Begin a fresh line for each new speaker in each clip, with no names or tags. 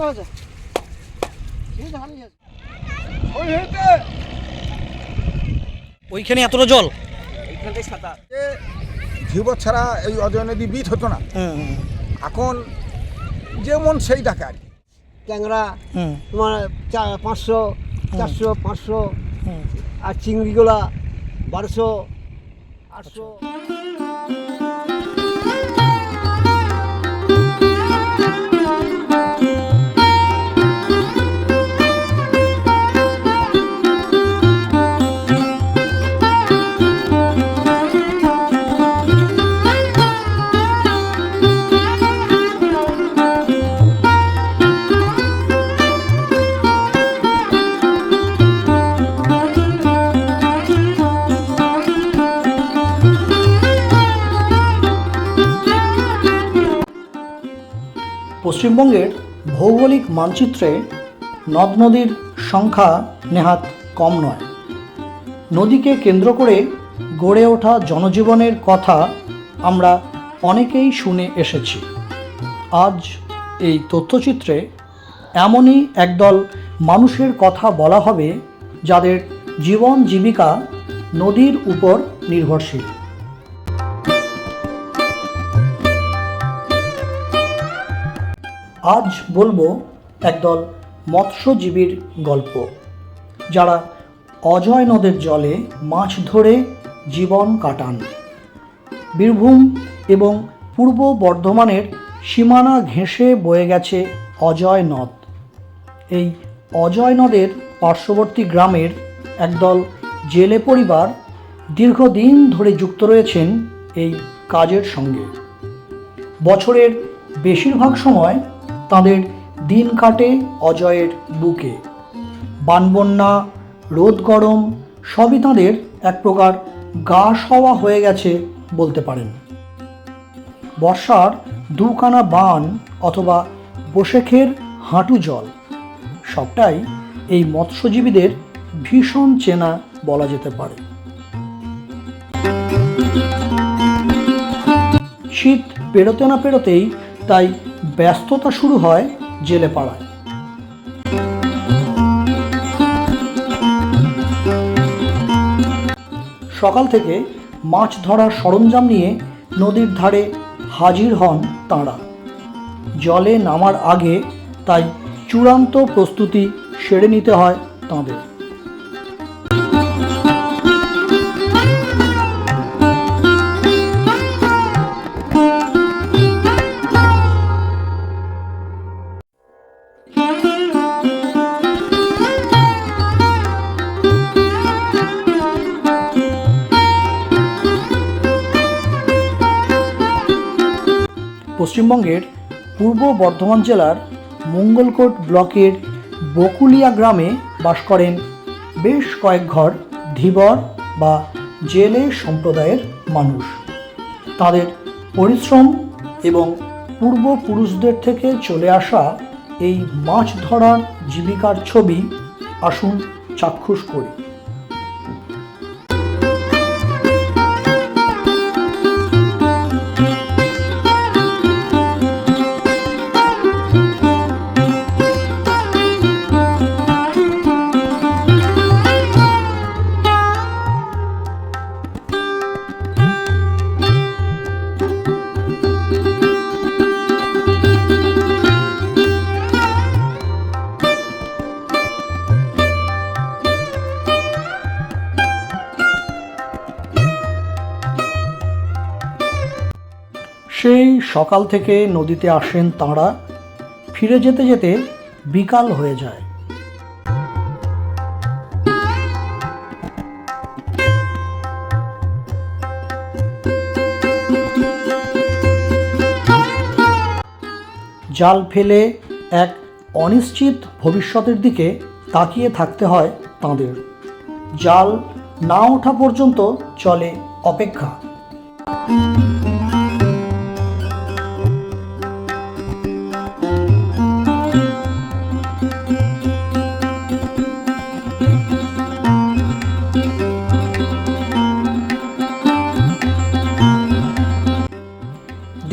ভালো আছে।
ওইখানে এতটা জল?
জীবত ছাড়া এই অজয় নদী বিট হতো না। এখন যেমন সেই ডাকে আর কি।
ট্যাংরা তোমার চা পাঁচশো চারশো পাঁচশো আর চিংড়িগুলা বারোশো আটশো।
পশ্চিমবঙ্গের ভৌগোলিক মানচিত্রে নদ নদীর সংখ্যা নেহাত কম নয়। নদীকে কেন্দ্র করে গড়ে ওঠা জনজীবনের কথা আমরা অনেকেই শুনে এসেছি। আজ এই তথ্যচিত্রে এমনই একদল মানুষের কথা বলা হবে যাদের জীবন জীবিকা নদীর উপর নির্ভরশীল। আজ বলব একদল মৎস্যজীবীর গল্প, যারা অজয় নদের জলে মাছ ধরে জীবন কাটান। বীরভূম এবং পূর্ব বর্ধমানের সীমানা ঘেঁষে বয়ে গেছে অজয় নদ। এই অজয় নদের পার্শ্ববর্তী গ্রামের একদল জেলে পরিবার দীর্ঘদিন ধরে যুক্ত রয়েছেন এই কাজের সঙ্গে। বছরের বেশিরভাগ সময় তাদের দিন কাটে অজয়ের বুকে। বানবন্যা, রোদ গরম, সবই তাঁদের এক প্রকার গা সওয়া হয়ে গেছে বলতে পারেন। বর্ষার দুখানা বান অথবা বসেখের হাঁটু জল, সবটাই এই মৎস্যজীবীদের ভীষণ চেনা বলা যেতে পারে। শীত পেরোতে না পেরোতেই তাই ব্যস্ততা শুরু হয় জেলে পাড়ায়। সকাল থেকে মাছ ধরার সরঞ্জাম নিয়ে নদীর ধারে হাজির হন তাঁরা। জলে নামার আগে তাই চূড়ান্ত প্রস্তুতি সেরে নিতে হয় তাঁদের। পশ্চিমবঙ্গের পূর্ব বর্ধমান জেলার মঙ্গলকোট ব্লকের বকুলিয়া গ্রামে বাস করেন বেশ কয়েক ঘর ধীবর বা জেলে সম্প্রদায়ের মানুষ। তাদের পরিশ্রম এবং পূর্বপুরুষদের থেকে চলে আসা এই মাছ ধরার জীবিকার ছবি আসুন চাক্ষুষ করি। সকাল থেকে নদীতে আসেন তাঁরা, ফিরে যেতে যেতে বিকাল হয়ে যায়। জাল ফেলে এক অনিশ্চিত ভবিষ্যতের দিকে তাকিয়ে থাকতে হয় তাঁদের। জাল না ওঠা পর্যন্ত চলে অপেক্ষা।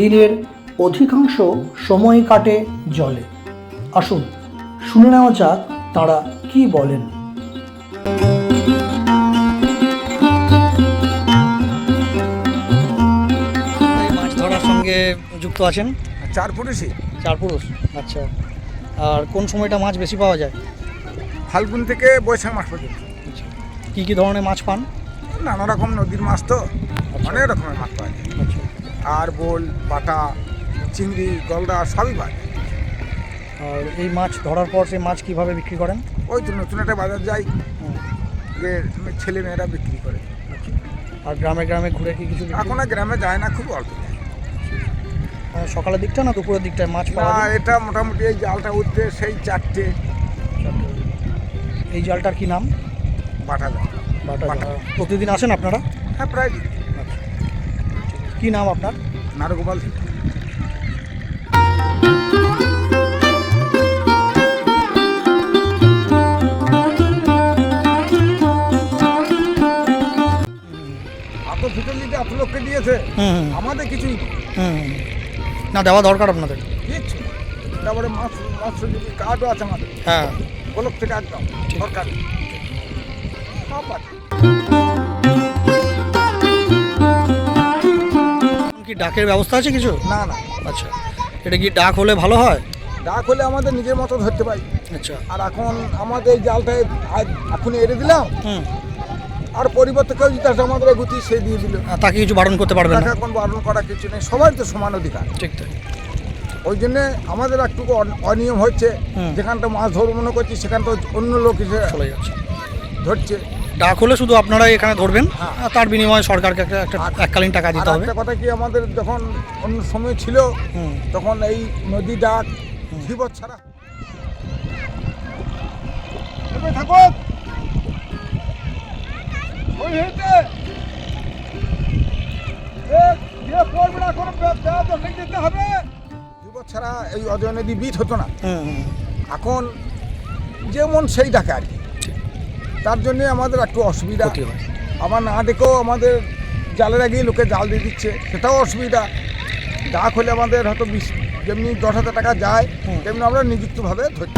দিনের অধিকাংশ সময় কাটে জলে। আসুন শুনে নেওয়া যাক তারা কি বলেন।
এই মাছ ধরার সঙ্গে যুক্ত আছেন?
চার পুরুষই।
চার পুরুষ? আচ্ছা। আর কোন সময়টা মাছ বেশি পাওয়া যায়?
ফাল্গুন থেকে বৈশাখ মাস পর্যন্ত।
আচ্ছা কী কী ধরনের মাছ পান?
নানা রকম নদীর মাছ তো অনেক রকমের মাছ পাওয়া যায়।
আচ্ছা
আর বোল বাটা চিংড়ি গলদা সবই যায়
আর এই মাছ ধরার পর সেই মাছ কীভাবে বিক্রি করেন?
ওই তো নতুন একটা বাজার যাই যে ছেলে মেয়েরা বিক্রি করে।
আচ্ছা। আর গ্রামে গ্রামে ঘুরে কি কিছু
এখন আর গ্রামে যায় না খুব অল্প
সকালের দিকটা না দুপুরের দিকটায় মাছ পাওয়া যায়?
এটা মোটামুটি এই জালটা উঠতে সেই চারটে।
এই জালটার কি নাম?
বাটা যায়
বাটা। জাল। প্রতিদিন আসেন আপনারা?
হ্যাঁ প্রায়
কি নাম আপনার?
নারগোপাল সিং। এত লোককে দিয়েছে আমাদের কিছুই।
না দেওয়া দরকার আপনাদের।
কিচ্ছু তারপরে মাছ মাছ যদি কার্ডও আছে আমাদের।
হ্যাঁ।
গোলক থেকে একদম দরকার সব আছে।
ডাকের ব্যবস্থা আছে কিছু?
না না।
আচ্ছা। এটা কি ডাক হলে ভালো হয়?
ডাক হলে আমাদের নিজের মতো ধরতে পারি।
আচ্ছা।
আর এখন আমাদের এই জালটায় আজ এখন এড়ে দিলাম।
হুম।
আর পরিবর্তে কেউ যদি আসে আমাদের গুটি সে দিয়ে দিল।
তাকে কিছু বারণ করতে
পারবে
না?
এখন বারণ করা কিছু নেই। সবার তো সমান অধিকার।
ঠিক তাই।
ওই জন্যে আমাদের একটু অন- অনিয়ম হচ্ছে। যেখানটা মাছ ধরবো মনে করছি সেখানটা অন্য লোক এসে
চলে যাচ্ছে।
ধরছে।
ডাক হলে শুধু আপনারা এখানে ধরবেন
হ্যাঁ।
তার বিনিময়ে সরকারকে একটা একটা এককালীন টাকা দিতে হবে।
একটা কথা কি আমাদের যখন অন্য সময় ছিল তখন এই নদী ডাক ধীবর ছাড়া থাকো। ওই হেঁটে। ছাড়া এই অজয় নদী বিট হতো না। এখন যেমন সেই ডাকে আর কি। তার জন্যে আমাদের একটু অসুবিধা।
হয়।
আবার না দেখেও আমাদের জালের আগেই লোকে জাল দিয়ে দিচ্ছে সেটাও অসুবিধা। ডাক হলে আমাদের হয়তো বিশ যেমনি দশ হাজার টাকা যায় তেমনি আমরা নিযুক্তভাবে ধরি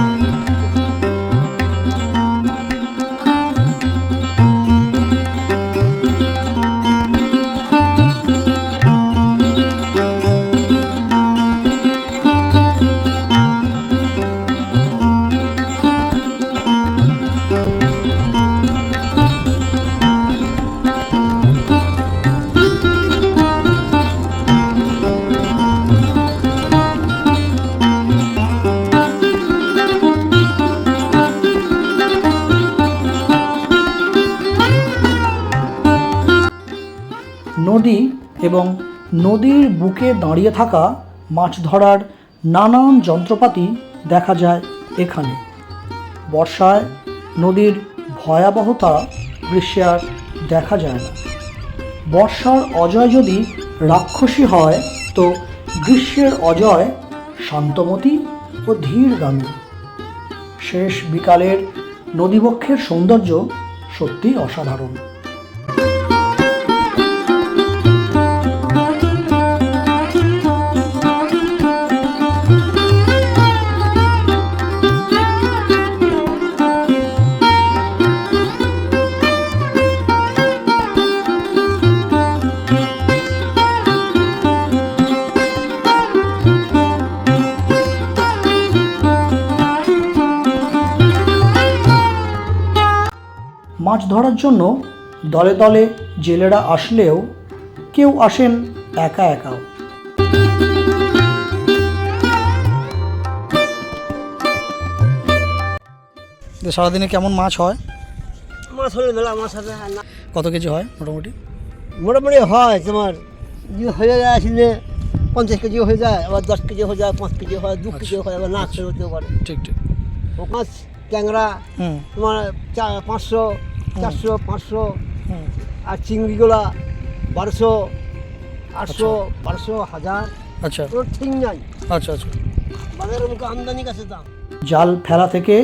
নদী এবং নদীর বুকে দাঁড়িয়ে থাকা মাছ ধরার নানান যন্ত্রপাতি দেখা যায় এখানে। বর্ষায় নদীর ভয়াবহতা গ্রীষ্মে আর দেখা যায় না। বর্ষার অজয় যদি রাক্ষসী হয়, তো গ্রীষ্মের অজয় শান্তমতী ও ধীরগামী। শেষ বিকালের নদীবক্ষের সৌন্দর্য সত্যি অসাধারণ। ধরার জন্য দলে দলে জেলেরা আসলেও কেউ আসেন একা একাও
সারাদিনে কেমন মাছ হয়?
মাছ হলে মেলা মাছ হবে না
কত কেজি হয় মোটামুটি?
মোটামুটি হয় তোমার হয়ে যায় আসলে পঞ্চাশ কেজি হয়ে যায় আবার দশ কেজি হয়ে যায় পাঁচ কেজি হয় দু কেজি হয় আবার না কেজি হতেও পারে।
ঠিক ঠিক।
ও মাছ ট্যাংরা তোমার পাঁচশো চারশো পাঁচশো আর চিংড়িগুলা বারোশো আটশো বারোশো হাজার।
আচ্ছা।
ঠিক নাই।
আচ্ছা আচ্ছা।
বাজারের মুখে আমদানি কাছে দাম।
জাল ফেলা থেকে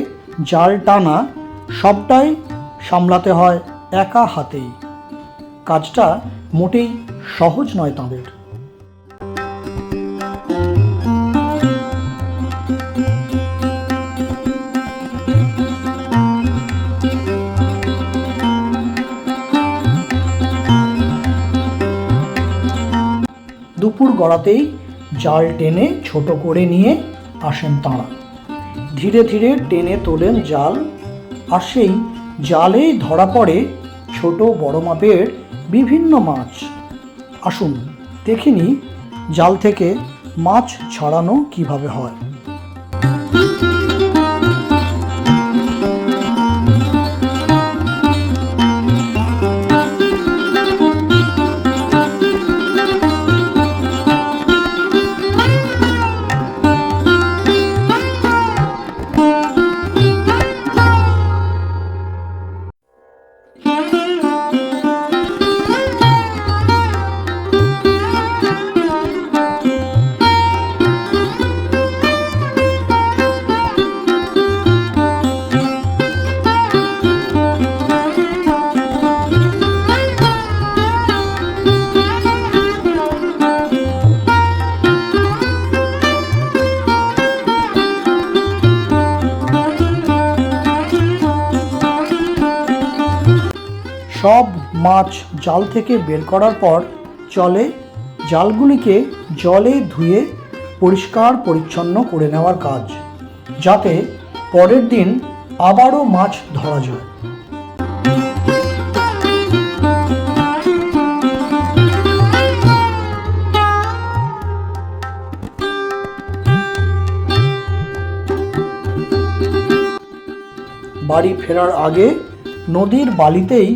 জাল টানা সবটাই সামলাতে হয় একা হাতেই। কাজটা মোটেই সহজ নয় তাঁদের। দুপুর গড়াতেই জাল টেনে ছোট করে নিয়ে আসেন তাঁরা। ধীরে ধীরে টেনে তোলেন জাল, আর সেই জালেই ধরা পড়ে ছোট বড় মাপের বিভিন্ন মাছ। আসুন দেখিনি জাল থেকে মাছ ছাড়ানো কীভাবে হয়। Música সব মাছ জাল থেকে বের করার পর চলে জালগুলিকে জলে ধুয়ে পরিষ্কার পরিচ্ছন্ন করে নেওয়ার কাজ, যাতে পরের দিন আবারও মাছ ধরা যায়। বাড়ি ফেরার আগে নদীর বালিতেই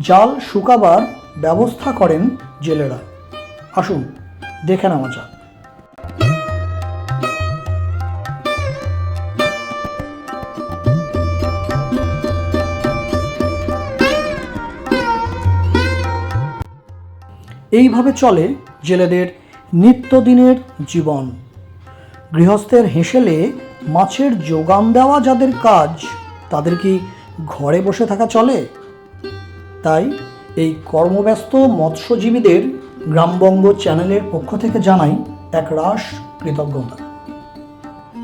জাল শুকাবার ব্যবস্থা করেন জেলেরা। আসুন, দেখে নেওয়া যাক। এইভাবে চলে জেলেদের নিত্যদিনের জীবন। গৃহস্থের হেসেলে মাছের যোগান দেওয়া যাদের কাজ, তাদের কি ঘরে বসে থাকা চলে? তাই এই কর্মব্যস্ত মৎস্যজীবীদের গ্রামবঙ্গ চ্যানেলের পক্ষ থেকে জানাই এক রাস কৃতজ্ঞতা।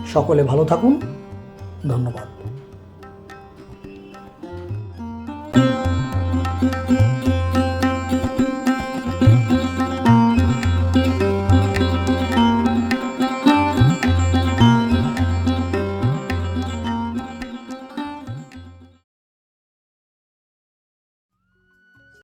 সকলে ভালো থাকুন। ধন্যবাদ।